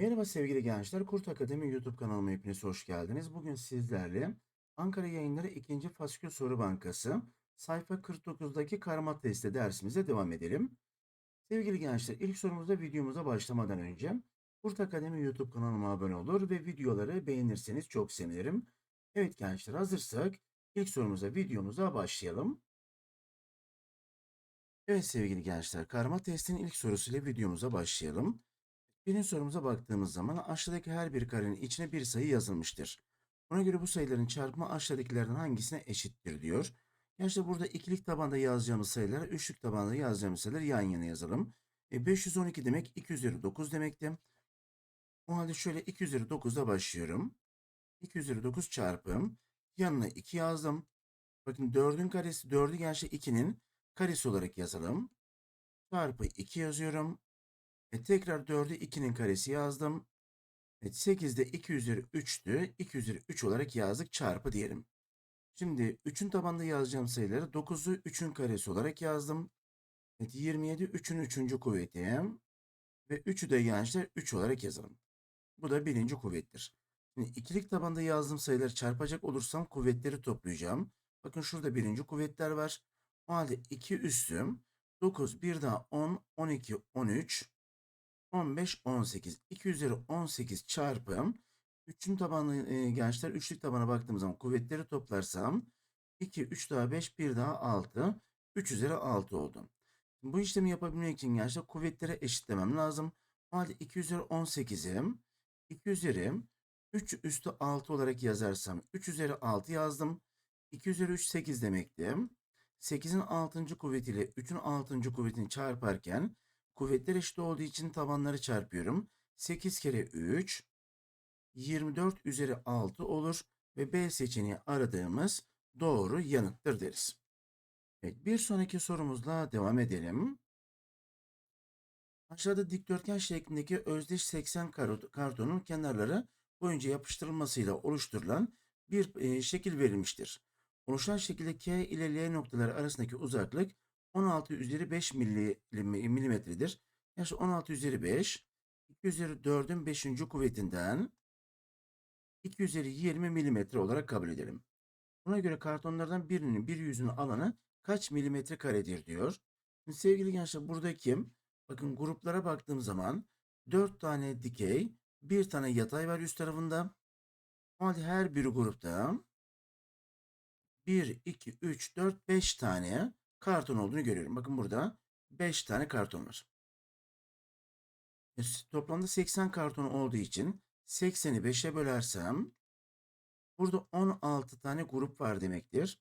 Merhaba sevgili gençler, Kurt Akademi YouTube kanalıma hepiniz hoş geldiniz. Bugün sizlerle Ankara Yayınları 2. Fasikül Soru Bankası sayfa 49'daki karma testi dersimize devam edelim. Sevgili gençler, ilk sorumuzda videomuza başlamadan önce Kurt Akademi YouTube kanalıma abone olur ve videoları beğenirseniz çok sevinirim. Evet gençler, hazırsak ilk sorumuza videomuza başlayalım. Evet sevgili gençler, karma testin ilk sorusuyla videomuza başlayalım. Birinci sorumuza baktığımız zaman aşağıdaki her bir karenin içine bir sayı yazılmıştır. Ona göre bu sayıların çarpımı aşağıdakilerden hangisine eşittir diyor. Gençler burada ikilik tabanda yazacağımız sayıları üçlük tabanda yazacağımız sayıları yan yana yazalım. E 512 demek 2 üzeri 9 demekti. O halde şöyle 2 üzeri 9'da başlıyorum. 2 üzeri 9 çarpım. Yanına 2 yazdım. Bakın 4'ün karesi 4'ü gençler 2'nin karesi olarak yazalım. Çarpı 2 yazıyorum. E tekrar 4'ü 2'nin karesi yazdım. Evet 8'de 2 üzeri 3'tü. 2 üzeri 3 olarak yazdık çarpı diyelim. Şimdi 3'ün tabanda yazacağım sayıları 9'u 3'ün karesi olarak yazdım. Evet 27 3'ün 3. kuvveti. Ve 3'ü de gençler 3 olarak yazalım. Bu da birinci kuvvettir. Şimdi ikilik tabanda yazdığım sayıları çarpacak olursam kuvvetleri toplayacağım. Bakın şurada birinci kuvvetler var. O halde 2 üstüm 9 bir daha 10 12 13 15, 18. 2 üzeri 18 çarpım. 3'ün tabanı e, gençler üçlük tabana baktığımız zaman kuvvetleri toplarsam 2, 3 daha 5, 1 daha 6. 3 üzeri 6 oldu. Bu işlemi yapabilmek için gençler kuvvetlere eşitlemem lazım. O halde 2 üzeri 18'im. 2 üzeri 3 üstü 6 olarak yazarsam 3 üzeri 6 yazdım. 2 üzeri 3 8 demekti. 8'in 6. kuvvetiyle 3'ün 6. kuvvetini çarparken Kuvvetler eşit olduğu için tabanları çarpıyorum. 8 kere 3 24 üzeri 6 olur ve B seçeneği aradığımız doğru yanıttır deriz. Evet, bir sonraki sorumuzla devam edelim. Aşağıda dikdörtgen şeklindeki özdeş 80 kartonun kenarları boyunca yapıştırılmasıyla oluşturulan bir e, şekil verilmiştir. Oluşan şekilde K ile L noktaları arasındaki uzaklık 16 üzeri 5 milimetredir. Yani 16 üzeri 5, 2 üzeri 4'ün 5. kuvvetinden 2 üzeri 20 milimetre olarak kabul edelim. Buna göre kartonlardan birinin bir yüzünün alanı kaç milimetre karedir diyor. Şimdi sevgili gençler buradaki bakın gruplara baktığım zaman 4 tane dikey, bir tane yatay var üst tarafında. O halde her bir grupta 1, 2, 3, 4, 5 tane karton olduğunu görüyorum. Bakın burada 5 tane karton var. E, toplamda 80 karton olduğu için 80'i 5'e bölersem burada 16 tane grup var demektir.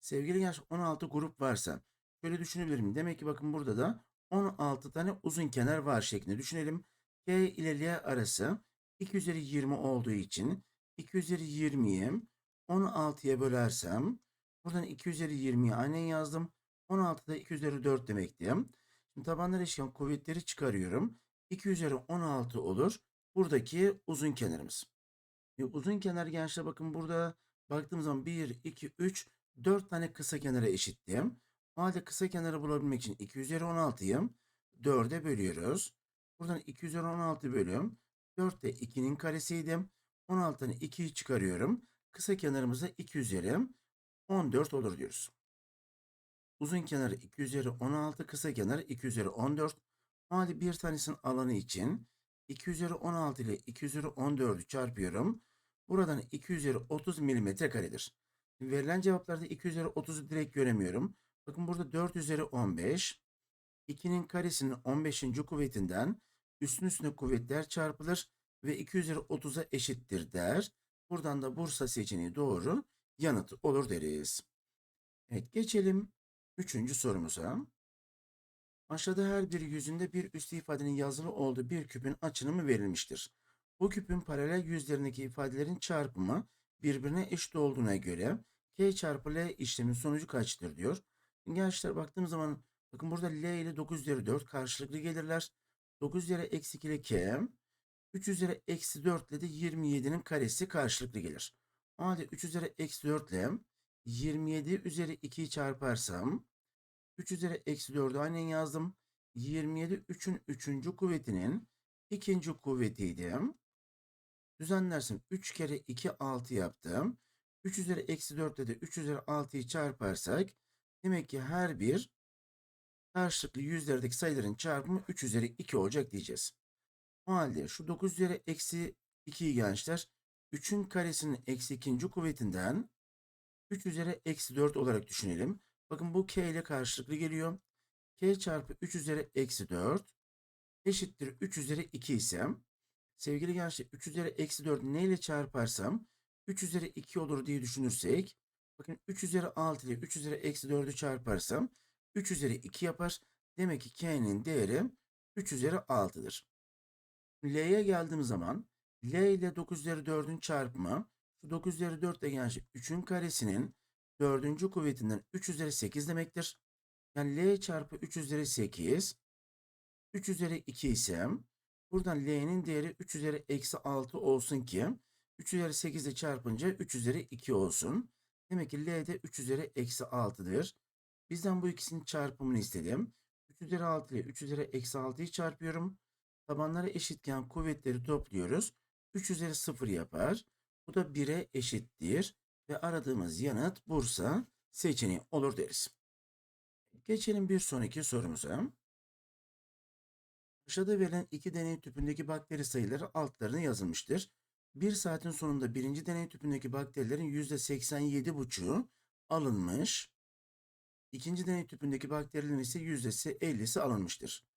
Sevgili genç 16 grup varsa şöyle düşünebilirim. Demek ki bakın burada da 16 tane uzun kenar var şeklinde düşünelim. K ile L arası 2 üzeri 20 olduğu için 2 üzeri 20'yi 16'ya bölersem buradan 2 üzeri 20'yi aynen yazdım. 16'da 2 üzeri 4 demekti. Şimdi tabanlar eşitken kuvvetleri çıkarıyorum. 2 üzeri 16 olur. Buradaki uzun kenarımız. E, uzun kenar gençler bakın burada baktığım zaman 1, 2, 3, 4 tane kısa kenara eşittim. O halde kısa kenarı bulabilmek için 2 üzeri 16'yı 4'e bölüyoruz. Buradan 2 üzeri 16 bölüm. 4 de 2'nin karesiydi. 16'dan 2'yi çıkarıyorum. Kısa kenarımızda 2 üzeri 14 olur diyoruz. Uzun kenarı 2 üzeri 16, kısa kenarı 2 üzeri 14. O halde bir tanesinin alanı için 2 üzeri 16 ile 2 üzeri 14'ü çarpıyorum. Buradan 2 üzeri 30 milimetre karedir. Verilen cevaplarda 2 üzeri 30'u direkt göremiyorum. Bakın burada 4 üzeri 15. 2'nin karesinin 15. kuvvetinden üstün üstüne kuvvetler çarpılır ve 2 üzeri 30'a eşittir der. Buradan da Bursa seçeneği doğru yanıt olur deriz. Evet geçelim üçüncü sorumuza. Aşağıda her bir yüzünde bir üstü ifadenin yazılı olduğu bir küpün açınımı verilmiştir. Bu küpün paralel yüzlerindeki ifadelerin çarpımı birbirine eşit olduğuna göre k çarpı l işlemin sonucu kaçtır diyor. Gençler baktığımız zaman bakın burada l ile 9 üzeri 4 karşılıklı gelirler. 9 üzeri eksi 2 ile k 3 üzeri eksi 4 ile de 27'nin karesi karşılıklı gelir. O halde 3 üzeri eksi 4 ile 27 üzeri 2'yi çarparsam 3 üzeri eksi 4'ü aynen yazdım. 27 3'ün 3. kuvvetinin ikinci kuvvetiydi. Düzenlersin 3 kere 2 6 yaptım. 3 üzeri eksi 4 ile de 3 üzeri 6'yı çarparsak demek ki her bir karşılıklı yüzlerdeki sayıların çarpımı 3 üzeri 2 olacak diyeceğiz. O halde şu 9 üzeri eksi 2'yi gençler 3'ün karesinin eksi ikinci kuvvetinden 3 üzeri eksi 4 olarak düşünelim. Bakın bu k ile karşılıklı geliyor. k çarpı 3 üzeri eksi 4 eşittir 3 üzeri 2 ise sevgili gençler 3 üzeri eksi 4 ne ile çarparsam 3 üzeri 2 olur diye düşünürsek bakın 3 üzeri 6 ile 3 üzeri eksi 4'ü çarparsam 3 üzeri 2 yapar. Demek ki k'nin değeri 3 üzeri 6'dır. L'ye geldiğim zaman L ile 9 üzeri 4'ün çarpımı şu 9 üzeri 4 de gençler 3'ün karesinin 4. kuvvetinden 3 üzeri 8 demektir. Yani L çarpı 3 üzeri 8 3 üzeri 2 ise buradan L'nin değeri 3 üzeri eksi 6 olsun ki 3 üzeri 8 ile çarpınca 3 üzeri 2 olsun. Demek ki L de 3 üzeri eksi 6'dır. Bizden bu ikisinin çarpımını istedim. 3 üzeri 6 ile 3 üzeri eksi 6'yı çarpıyorum. Tabanları eşitken kuvvetleri topluyoruz. 3 üzeri 0 yapar. Bu da 1'e eşittir. Ve aradığımız yanıt Bursa seçeneği olur deriz. Geçelim bir sonraki sorumuza. Aşağıda verilen iki deney tüpündeki bakteri sayıları altlarına yazılmıştır. Bir saatin sonunda birinci deney tüpündeki bakterilerin %87,5'u alınmış. İkinci deney tüpündeki bakterilerin ise %50'si alınmıştır.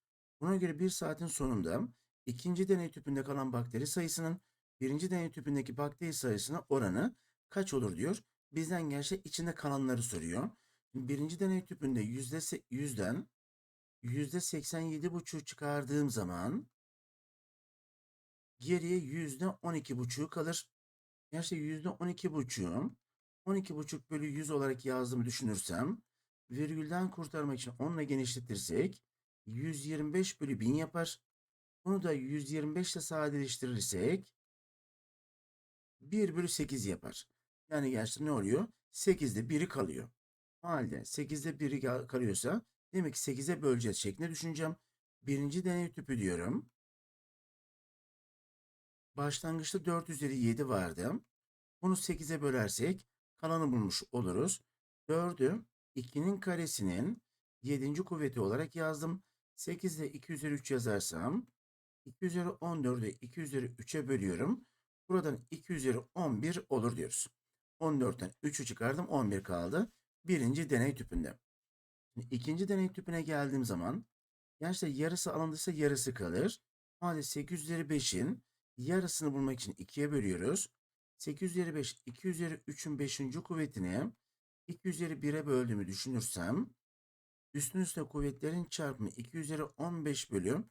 Buna göre bir saatin sonunda ikinci deney tüpünde kalan bakteri sayısının birinci deney tüpündeki bakteri sayısına oranı kaç olur diyor. Bizden gelse içinde kalanları soruyor. Birinci deney tüpünde yüzde yüzden yüzde 87,5 çıkardığım zaman geriye yüzde 12,5 kalır. Gerçi yüzde 12,5'u 12,5 bölü 100 olarak yazdığımı düşünürsem virgülden kurtarmak için 10 ile genişletirsek 125 bölü 1000 yapar. Bunu da 125 ile sadeleştirirsek 1 bölü 8 yapar. Yani gerçekten ne oluyor? 8'de 1'i kalıyor. O halde 8'de 1'i gal- kalıyorsa demek ki 8'e böleceğiz şeklinde düşüneceğim. Birinci deney tüpü diyorum. Başlangıçta 4 üzeri 7 vardı. Bunu 8'e bölersek kalanı bulmuş oluruz. 4'ü 2'nin karesinin 7. kuvveti olarak yazdım. 8 ile 2 üzeri 3 yazarsam 2 üzeri 14'ü 2 üzeri 3'e bölüyorum. Buradan 2 üzeri 11 olur diyoruz. 14'ten 3'ü çıkardım 11 kaldı. Birinci deney tüpünde. Şimdi ikinci deney tüpüne geldiğim zaman gençler yarısı alındıysa yarısı kalır. O halde 8 üzeri 5'in yarısını bulmak için 2'ye bölüyoruz. 8 üzeri 5, 2 üzeri 3'ün 5. kuvvetini 2 üzeri 1'e böldüğümü düşünürsem üstün üstüne kuvvetlerin çarpımı 2 üzeri 15 bölü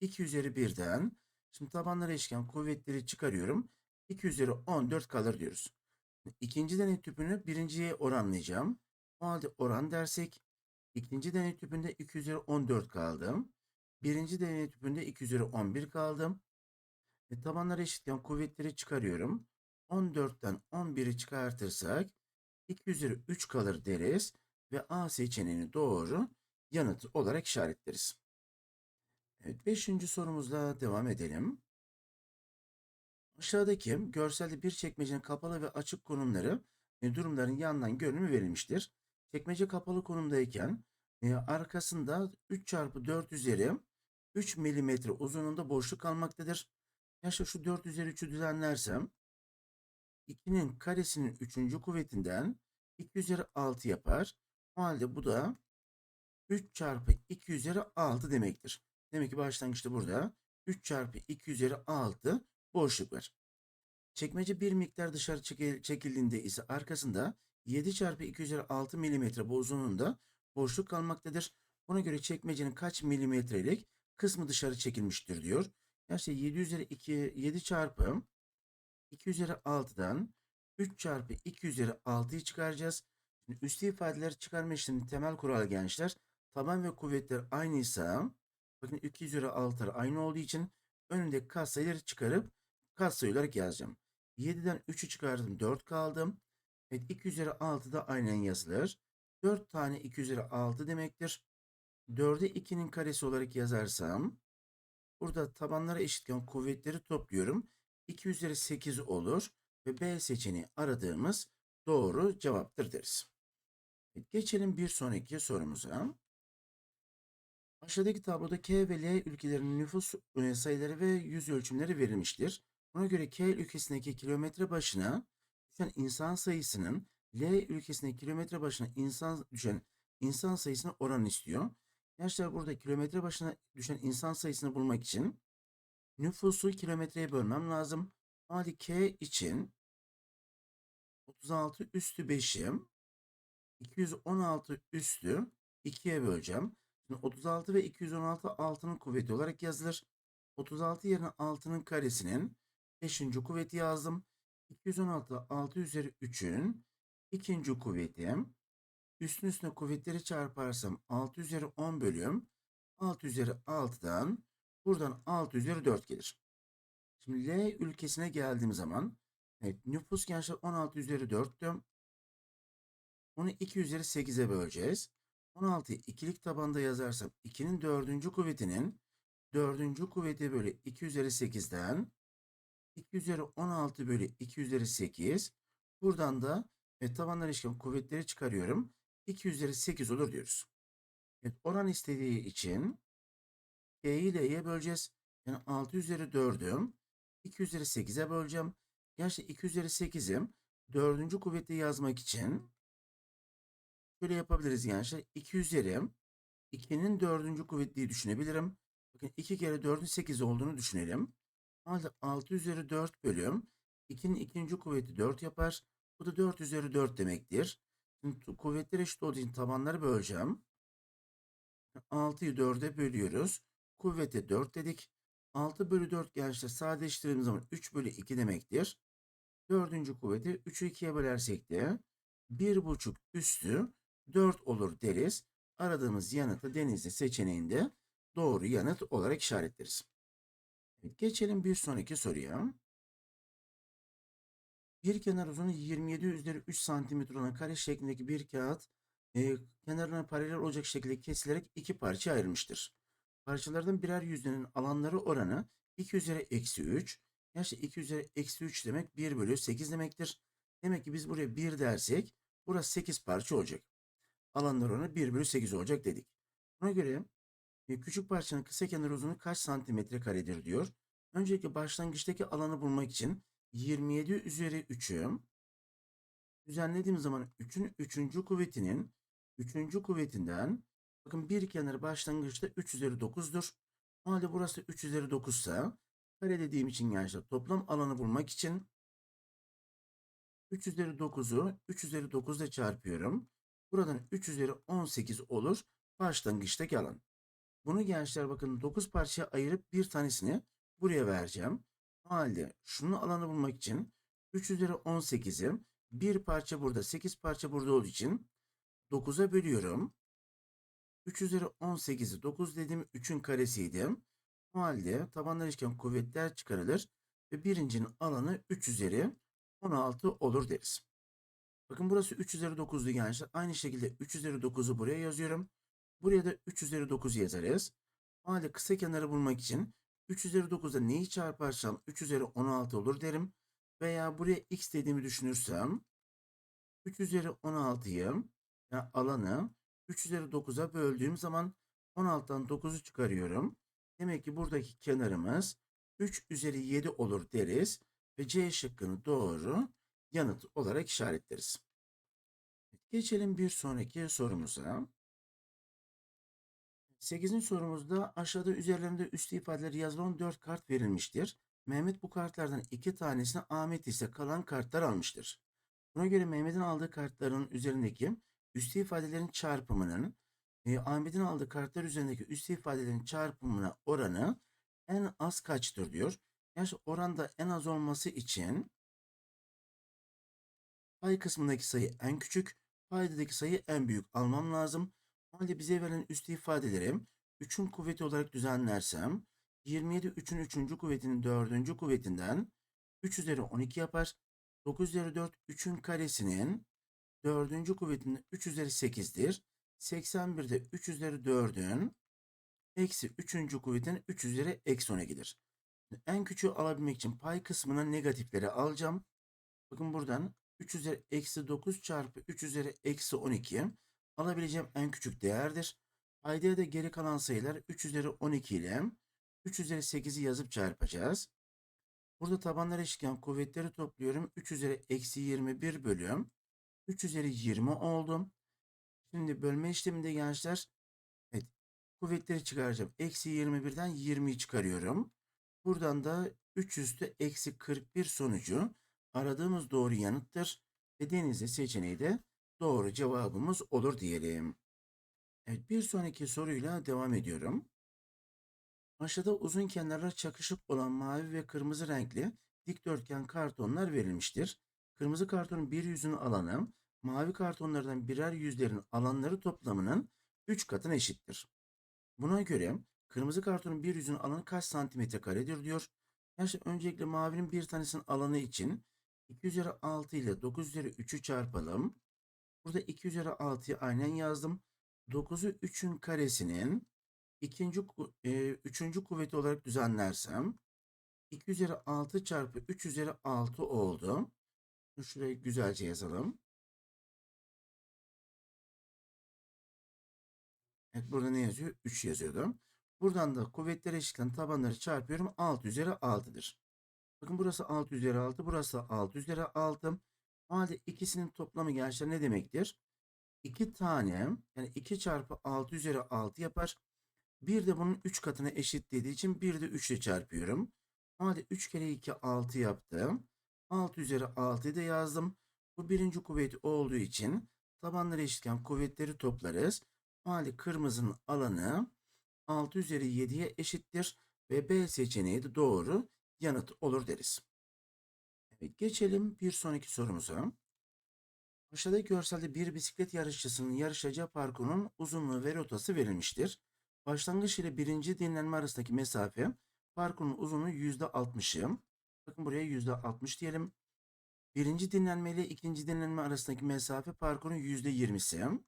2 üzeri 1'den şimdi tabanlara eşken kuvvetleri çıkarıyorum. 2 üzeri 14 kalır diyoruz. İkinci deney tüpünü birinciye oranlayacağım. O halde oran dersek ikinci deney tüpünde 2 üzeri 14 kaldım. Birinci deney tüpünde 2 üzeri 11 kaldım. E, tabanları eşitken kuvvetleri çıkarıyorum. 14'ten 11'i çıkartırsak 2 üzeri 3 kalır deriz ve A seçeneğini doğru yanıt olarak işaretleriz. Evet, beşinci sorumuzla devam edelim. Aşağıdaki görselde bir çekmecenin kapalı ve açık konumları e, durumların yandan görünümü verilmiştir. Çekmece kapalı konumdayken e, arkasında 3 çarpı 4 üzeri 3 milimetre uzunluğunda boşluk kalmaktadır. Yaşa şu 4 üzeri 3'ü düzenlersem 2'nin karesinin 3. kuvvetinden 2 üzeri 6 yapar. O halde bu da 3 çarpı 2 üzeri 6 demektir. Demek ki başlangıçta burada 3 çarpı 2 üzeri 6 boşluk var. Çekmece bir miktar dışarı çekil- çekildiğinde ise arkasında 7 çarpı 2 üzeri 6 milimetre uzunluğunda boşluk kalmaktadır. Buna göre çekmecenin kaç milimetrelik kısmı dışarı çekilmiştir diyor. Yani 7 üzeri 2, 7 çarpı 2 üzeri 6'dan 3 çarpı 2 üzeri 6'yı çıkaracağız. Üstü ifadeleri çıkarma işleminin temel kuralı gençler. Taban ve kuvvetler aynıysa bakın 2 üzeri 6'lar aynı olduğu için önündeki katsayıları çıkarıp katsayı olarak yazacağım. 7'den 3'ü çıkardım 4 kaldım. Evet 2 üzeri 6 da aynen yazılır. 4 tane 2 üzeri 6 demektir. 4'ü 2'nin karesi olarak yazarsam burada tabanlara eşitken kuvvetleri topluyorum. 2 üzeri 8 olur ve B seçeneği aradığımız doğru cevaptır deriz. Evet, Geçelim bir sonraki sorumuza. Aşağıdaki tabloda K ve L ülkelerinin nüfus e, sayıları ve yüz ölçümleri verilmiştir. Buna göre K ülkesindeki kilometre başına düşen insan sayısının L ülkesindeki kilometre başına insan düşen insan sayısına oran istiyor. Gençler burada kilometre başına düşen insan sayısını bulmak için nüfusu kilometreye bölmem lazım. Hadi K için 36 üstü 5'i 216 üstü 2'ye böleceğim. Şimdi 36 ve 216 6'nın kuvveti olarak yazılır. 36 yerine 6'nın karesinin 5. kuvveti yazdım. 216 6 üzeri 3'ün ikinci kuvveti. Üstün üstüne kuvvetleri çarparsam 6 üzeri 10 bölüm 6 üzeri 6'dan buradan 6 üzeri 4 gelir. Şimdi L ülkesine geldiğim zaman evet, nüfus gençler 16 üzeri 4'tü. Onu 2 üzeri 8'e böleceğiz. 16'yı ikilik tabanda yazarsam 2'nin dördüncü kuvvetinin dördüncü kuvveti bölü 2 üzeri 8'den 2 üzeri 16 bölü 2 üzeri 8 buradan da e, tabanlar eşitken kuvvetleri çıkarıyorum. 2 üzeri 8 olur diyoruz. Evet, oran istediği için K'yi L'ye böleceğiz. Yani 6 üzeri 4'üm 2 üzeri 8'e böleceğim. Gerçi 2 üzeri 8'im dördüncü kuvveti yazmak için Şöyle yapabiliriz gençler. 2 üzeri 2'nin dördüncü kuvvetliği düşünebilirim. Bakın 2 kere 4'ün 8 olduğunu düşünelim. Halde 6 üzeri 4 bölüm 2'nin ikinci kuvveti 4 yapar. Bu da 4 üzeri 4 demektir. Şimdi kuvvetler eşit olduğu için tabanları böleceğim. 6'yı 4'e bölüyoruz. Kuvvete 4 dedik. 6 bölü 4 gençler sadeleştirdiğimiz zaman 3 bölü 2 demektir. Dördüncü kuvveti 3'ü 2'ye bölersek de 1,5 üstü 4 olur deriz. Aradığımız yanıtı denizli seçeneğinde doğru yanıt olarak işaretleriz. Evet, geçelim bir sonraki soruya. Bir kenar uzunluğu 27 üzeri 3 santimetre olan kare şeklindeki bir kağıt e, kenarına paralel olacak şekilde kesilerek iki parça ayrılmıştır. Parçalardan birer yüzdenin alanları oranı 2 üzeri eksi 3. Gerçi 2 üzeri eksi 3 demek 1 bölü 8 demektir. Demek ki biz buraya 1 dersek burası 8 parça olacak alanlar oranı 1 bölü 8 olacak dedik. Buna göre e, küçük parçanın kısa kenar uzunluğu kaç santimetre karedir diyor. Öncelikle başlangıçtaki alanı bulmak için 27 üzeri 3'ü düzenlediğim zaman 3'ün 3. kuvvetinin 3. kuvvetinden bakın bir kenarı başlangıçta 3 üzeri 9'dur. O halde burası 3 üzeri 9 ise kare dediğim için gençler toplam alanı bulmak için 3 üzeri 9'u 3 üzeri 9 ile çarpıyorum. Buradan 3 üzeri 18 olur başlangıçtaki alan. Bunu gençler bakın 9 parçaya ayırıp bir tanesini buraya vereceğim. O halde şunun alanı bulmak için 3 üzeri 18'i bir parça burada 8 parça burada olduğu için 9'a bölüyorum. 3 üzeri 18'i 9 dedim 3'ün karesiydi. O halde tabanlar işken kuvvetler çıkarılır ve birincinin alanı 3 üzeri 16 olur deriz. Bakın burası 3 üzeri 9'du gençler. Aynı şekilde 3 üzeri 9'u buraya yazıyorum. Buraya da 3 üzeri 9'u yazarız. O halde kısa kenarı bulmak için 3 üzeri 9'da neyi çarparsam 3 üzeri 16 olur derim. Veya buraya x dediğimi düşünürsem 3 üzeri 16'yı yani alanı 3 üzeri 9'a böldüğüm zaman 16'dan 9'u çıkarıyorum. Demek ki buradaki kenarımız 3 üzeri 7 olur deriz. Ve C şıkkını doğru yanıt olarak işaretleriz. Geçelim bir sonraki sorumuza. 8. sorumuzda aşağıda üzerlerinde üstü ifadeleri yazılan 4 kart verilmiştir. Mehmet bu kartlardan 2 tanesini Ahmet ise kalan kartlar almıştır. Buna göre Mehmet'in aldığı kartların üzerindeki üstü ifadelerin çarpımının e, Ahmet'in aldığı kartlar üzerindeki üstü ifadelerin çarpımına oranı en az kaçtır diyor. Yani oranda en az olması için Pay kısmındaki sayı en küçük, paydadaki sayı en büyük almam lazım. O halde bize verilen üstü ifadeleri 3'ün kuvveti olarak düzenlersem 27 3'ün 3. kuvvetinin 4. kuvvetinden 3 üzeri 12 yapar. 9 üzeri 4 3'ün karesinin 4. kuvvetinin 3 üzeri 8'dir. 81'de 3 üzeri 4'ün eksi 3. kuvvetin 3 üzeri eksi 10'a gelir. En küçüğü alabilmek için pay kısmına negatifleri alacağım. Bakın buradan 3 üzeri eksi 9 çarpı 3 üzeri eksi 12 alabileceğim en küçük değerdir. Paydaya da geri kalan sayılar 3 üzeri 12 ile 3 üzeri 8'i yazıp çarpacağız. Burada tabanlar eşitken kuvvetleri topluyorum. 3 üzeri eksi 21 bölüyorum. 3 üzeri 20 oldu. Şimdi bölme işleminde gençler evet, kuvvetleri çıkaracağım. Eksi 21'den 20'yi çıkarıyorum. Buradan da 3 üstü eksi 41 sonucu aradığımız doğru yanıttır. Ve denizli seçeneği de doğru cevabımız olur diyelim. Evet bir sonraki soruyla devam ediyorum. Aşağıda uzun kenarlar çakışık olan mavi ve kırmızı renkli dikdörtgen kartonlar verilmiştir. Kırmızı kartonun bir yüzünün alanı, mavi kartonlardan birer yüzlerin alanları toplamının 3 katına eşittir. Buna göre kırmızı kartonun bir yüzünün alanı kaç santimetre karedir diyor. Yani öncelikle mavinin bir tanesinin alanı için 2 üzeri 6 ile 9 üzeri 3'ü çarpalım. Burada 2 üzeri 6'yı aynen yazdım. 9'u 3'ün karesinin ikinci, e, üçüncü kuvveti olarak düzenlersem 2 üzeri 6 çarpı 3 üzeri 6 oldu. Şurayı güzelce yazalım. Evet burada ne yazıyor? 3 yazıyordu. Buradan da kuvvetler eşitlen tabanları çarpıyorum. 6 üzeri 6'dır. Bakın burası 6 üzeri 6. Burası da 6 üzeri 6. O halde ikisinin toplamı gençler ne demektir? 2 tane yani 2 çarpı 6 üzeri 6 yapar. Bir de bunun 3 katına eşitlediği için bir de 3 ile çarpıyorum. O halde 3 kere 2 6 yaptı. 6 üzeri 6'yı da yazdım. Bu birinci kuvvet olduğu için tabanları eşitken kuvvetleri toplarız. O halde kırmızının alanı 6 üzeri 7'ye eşittir ve B seçeneği de doğru yanıt olur deriz. Evet, geçelim bir sonraki sorumuza. Aşağıdaki görselde bir bisiklet yarışçısının yarışacağı parkurun uzunluğu ve rotası verilmiştir. Başlangıç ile birinci dinlenme arasındaki mesafe parkurun uzunluğu %60'ı. Bakın buraya %60 diyelim. Birinci dinlenme ile ikinci dinlenme arasındaki mesafe parkurun %20'si.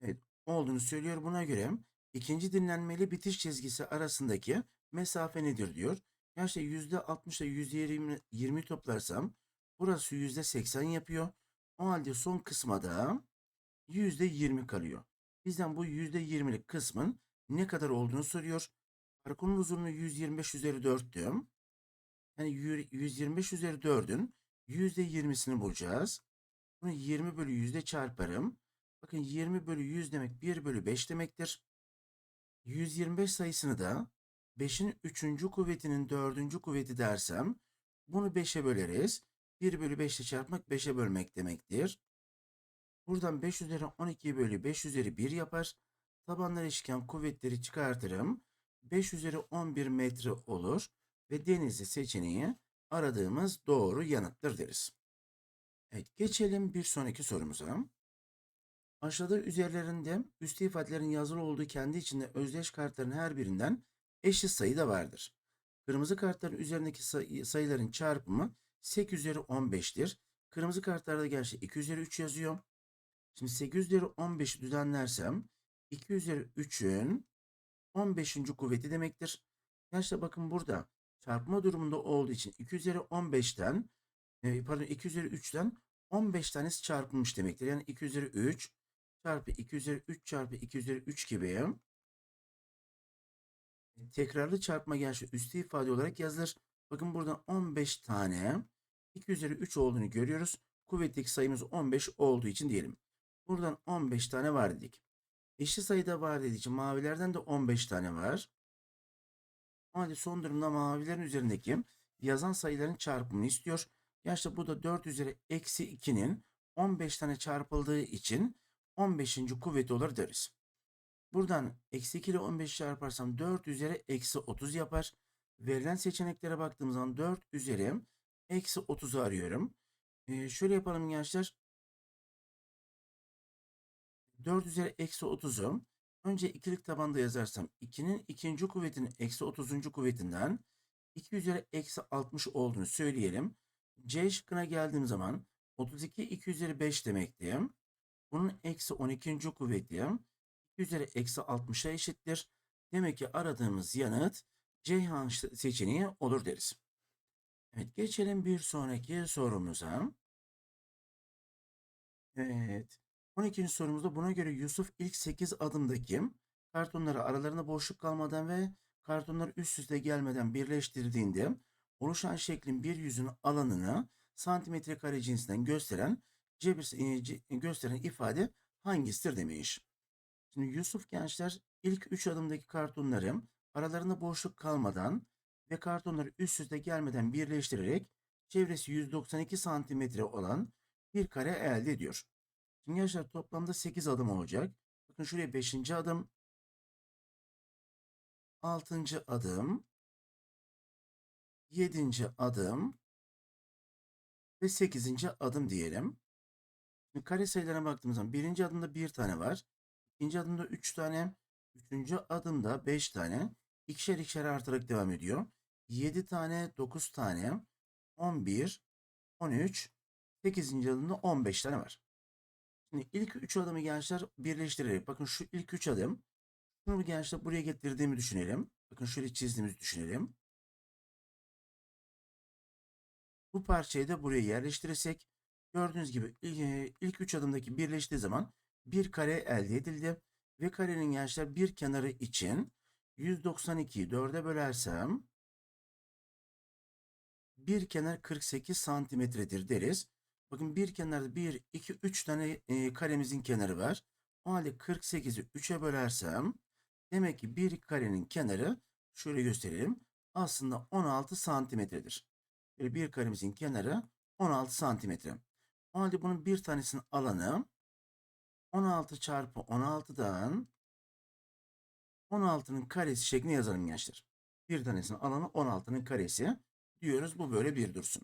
Evet, olduğunu söylüyor. Buna göre ikinci dinlenme ile bitiş çizgisi arasındaki mesafe nedir diyor. Ya işte %60 ile %20 20 toplarsam burası %80 yapıyor. O halde son kısma da %20 kalıyor. Bizden bu %20'lik kısmın ne kadar olduğunu soruyor. Parkurun uzunluğu 125 üzeri 4'tü. Yani yü- 125 üzeri 4'ün %20'sini bulacağız. Bunu 20 bölü 100 ile çarparım. Bakın 20 bölü 100 demek 1 bölü 5 demektir. 125 sayısını da 5'in 3. kuvvetinin 4. kuvveti dersem bunu 5'e böleriz. 1 bölü 5 ile çarpmak 5'e bölmek demektir. Buradan 5 üzeri 12 bölü 5 üzeri 1 yapar. Tabanlar eşitken kuvvetleri çıkartırım. 5 üzeri 11 metre olur ve denizli seçeneği aradığımız doğru yanıttır deriz. Evet geçelim bir sonraki sorumuza. Aşağıda üzerlerinde üstü ifadelerin yazılı olduğu kendi içinde özdeş kartların her birinden eşit sayıda vardır. Kırmızı kartların üzerindeki sayı- sayıların çarpımı 8 üzeri 15'tir. Kırmızı kartlarda gerçi 2 üzeri 3 yazıyor. Şimdi 8 üzeri 15'i düzenlersem 2 üzeri 3'ün 15. kuvveti demektir. Gerçi bakın burada çarpma durumunda olduğu için 2 üzeri 15'ten e, pardon 2 üzeri 3'ten 15 tanesi çarpılmış demektir. Yani 2 üzeri 3 çarpı 2 üzeri 3 çarpı 2 üzeri 3 gibi tekrarlı çarpma gerçi üstü ifade olarak yazılır. Bakın buradan 15 tane 2 üzeri 3 olduğunu görüyoruz. Kuvvetteki sayımız 15 olduğu için diyelim. Buradan 15 tane var dedik. Eşit sayıda var dediği için mavilerden de 15 tane var. O son durumda mavilerin üzerindeki yazan sayıların çarpımını istiyor. İşte bu da 4 üzeri eksi 2'nin 15 tane çarpıldığı için 15. kuvveti olur deriz. Buradan eksi 2 ile 15 çarparsam 4 üzeri eksi 30 yapar. Verilen seçeneklere baktığımız zaman 4 üzeri eksi 30'u arıyorum. Ee, şöyle yapalım gençler. 4 üzeri eksi 30'u önce ikilik tabanda yazarsam 2'nin ikinci kuvvetinin eksi 30. kuvvetinden 2 üzeri eksi 60 olduğunu söyleyelim. C şıkkına geldiğim zaman 32 2 üzeri 5 demekti. Bunun eksi 12. kuvveti 2 üzeri eksi 60'a eşittir. Demek ki aradığımız yanıt Ceyhan seçeneği olur deriz. Evet geçelim bir sonraki sorumuza. Evet. 12. sorumuzda buna göre Yusuf ilk 8 adımdaki kartonları aralarında boşluk kalmadan ve kartonlar üst üste gelmeden birleştirdiğinde oluşan şeklin bir yüzün alanını santimetre kare cinsinden gösteren cebir e, gösteren ifade hangisidir demiş. Şimdi Yusuf gençler ilk 3 adımdaki kartonları aralarında boşluk kalmadan ve kartonları üst üste gelmeden birleştirerek çevresi 192 santimetre olan bir kare elde ediyor. Şimdi gençler toplamda 8 adım olacak. Bakın şuraya 5. adım, 6. adım, 7. adım ve 8. adım diyelim. Şimdi kare sayılarına baktığımız zaman birinci adımda bir tane var. İkinci adımda 3 tane. Üçüncü adımda 5 tane. İkişer ikişer artarak devam ediyor. 7 tane, 9 tane, 11, 13, 8. adımda 15 tane var. Şimdi ilk 3 adımı gençler birleştirerek bakın şu ilk 3 adım bunu gençler buraya getirdiğimi düşünelim. Bakın şöyle çizdiğimizi düşünelim. Bu parçayı da buraya yerleştirirsek gördüğünüz gibi il- ilk 3 adımdaki birleştiği zaman bir kare elde edildi. Ve karenin gençler bir kenarı için 192'yi 4'e bölersem bir kenar 48 santimetredir deriz. Bakın bir kenarda 1, 2, 3 tane e, karemizin kenarı var. O halde 48'i 3'e bölersem demek ki bir karenin kenarı şöyle gösterelim. Aslında 16 santimetredir. Böyle bir karemizin kenarı 16 santimetre. O halde bunun bir tanesinin alanı 16 çarpı 16'dan 16'nın karesi şeklinde yazalım gençler. Bir tanesinin alanı 16'nın karesi diyoruz. Bu böyle bir dursun.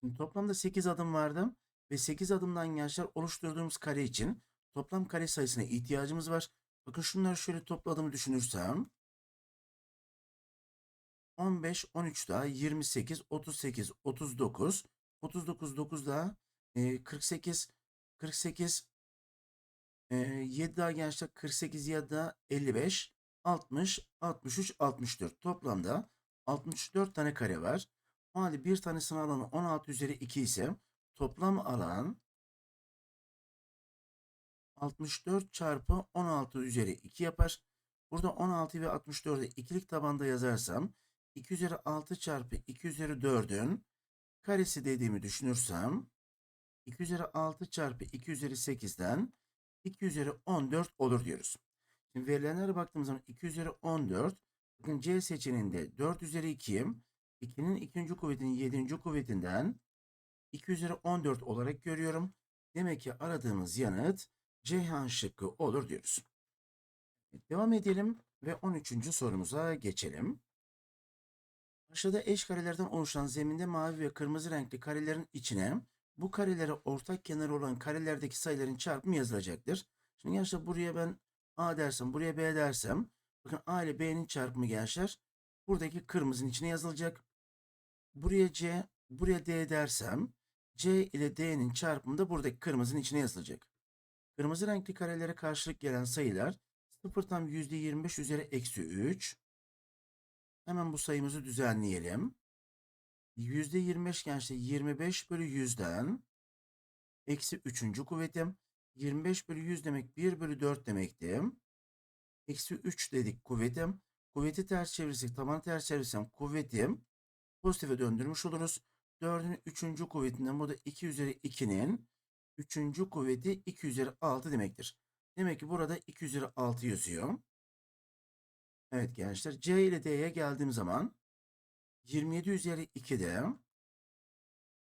Şimdi toplamda 8 adım vardı ve 8 adımdan gençler oluşturduğumuz kare için toplam kare sayısına ihtiyacımız var. Bakın şunları şöyle topladığımı düşünürsem 15, 13 daha 28, 38, 39, 39, 9 daha e, 48, 48, e, 7 daha gençler 48 ya da 55, 60, 63, 64 toplamda 64 tane kare var. O halde bir tanesinin alanı 16 üzeri 2 ise toplam alan 64 çarpı 16 üzeri 2 yapar. Burada 16 ve 64'ü ikilik tabanda yazarsam 2 üzeri 6 çarpı 2 üzeri 4'ün karesi dediğimi düşünürsem 2 üzeri 6 çarpı 2 üzeri 8'den 2 üzeri 14 olur diyoruz. Şimdi verilenlere baktığımız zaman 2 üzeri 14 bakın C seçeneğinde 4 üzeri 2 2'nin ikinci kuvvetinin 7. kuvvetinden 2 üzeri 14 olarak görüyorum. Demek ki aradığımız yanıt Ceyhan şıkkı olur diyoruz. Devam edelim ve 13. sorumuza geçelim. Aşağıda eş karelerden oluşan zeminde mavi ve kırmızı renkli karelerin içine bu karelere ortak kenarı olan karelerdeki sayıların çarpımı yazılacaktır. Şimdi gençler buraya ben A dersem, buraya B dersem, bakın A ile B'nin çarpımı gençler buradaki kırmızının içine yazılacak. Buraya C, buraya D dersem C ile D'nin çarpımı da buradaki kırmızının içine yazılacak. Kırmızı renkli karelere karşılık gelen sayılar 0 tam %25 üzeri eksi 3. Hemen bu sayımızı düzenleyelim. %25 gençler 25 bölü 100'den eksi 3. kuvvetim. 25 bölü 100 demek 1 bölü 4 demekti. Eksi 3 dedik kuvvetim. Kuvveti ters çevirirsek tabanı ters çevirirsem kuvvetim pozitife döndürmüş oluruz. 4'ün 3. kuvvetinden bu da 2 üzeri 2'nin 3. kuvveti 2 üzeri 6 demektir. Demek ki burada 2 üzeri 6 yazıyor. Evet gençler C ile D'ye geldiğim zaman 27 üzeri 2'de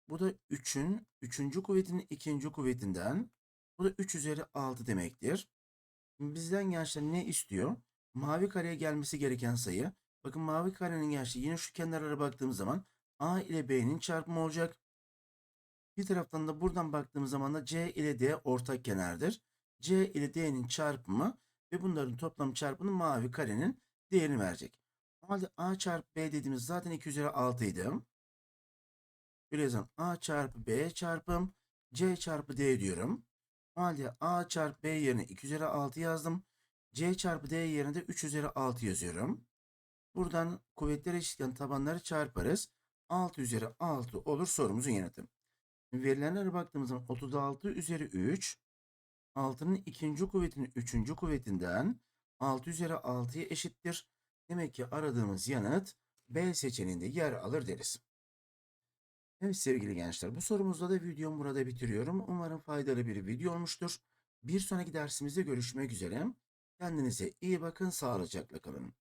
bu da 3'ün 3. kuvvetinin 2. kuvvetinden bu da 3 üzeri 6 demektir. Bizden gençler ne istiyor? Mavi kareye gelmesi gereken sayı. Bakın mavi karenin gençler yine şu kenarlara baktığımız zaman A ile B'nin çarpımı olacak. Bir taraftan da buradan baktığımız zaman da C ile D ortak kenardır. C ile D'nin çarpımı ve bunların toplam çarpımı mavi karenin değerini verecek. Halde A çarpı B dediğimiz zaten 2 üzeri 6 idi. Böyle yazalım. A çarpı B çarpım C çarpı D diyorum. O halde A çarpı B yerine 2 üzeri 6 yazdım. C çarpı D yerine de 3 üzeri 6 yazıyorum. Buradan kuvvetler eşitken tabanları çarparız. 6 üzeri 6 olur sorumuzun yanıtı. Verilenlere baktığımız zaman 36 üzeri 3 6'nın ikinci kuvvetinin üçüncü kuvvetinden 6 üzeri 6'ya eşittir. Demek ki aradığımız yanıt B seçeneğinde yer alır deriz. Evet sevgili gençler bu sorumuzda da videomu burada bitiriyorum. Umarım faydalı bir video olmuştur. Bir sonraki dersimizde görüşmek üzere. Kendinize iyi bakın, sağlıcakla kalın.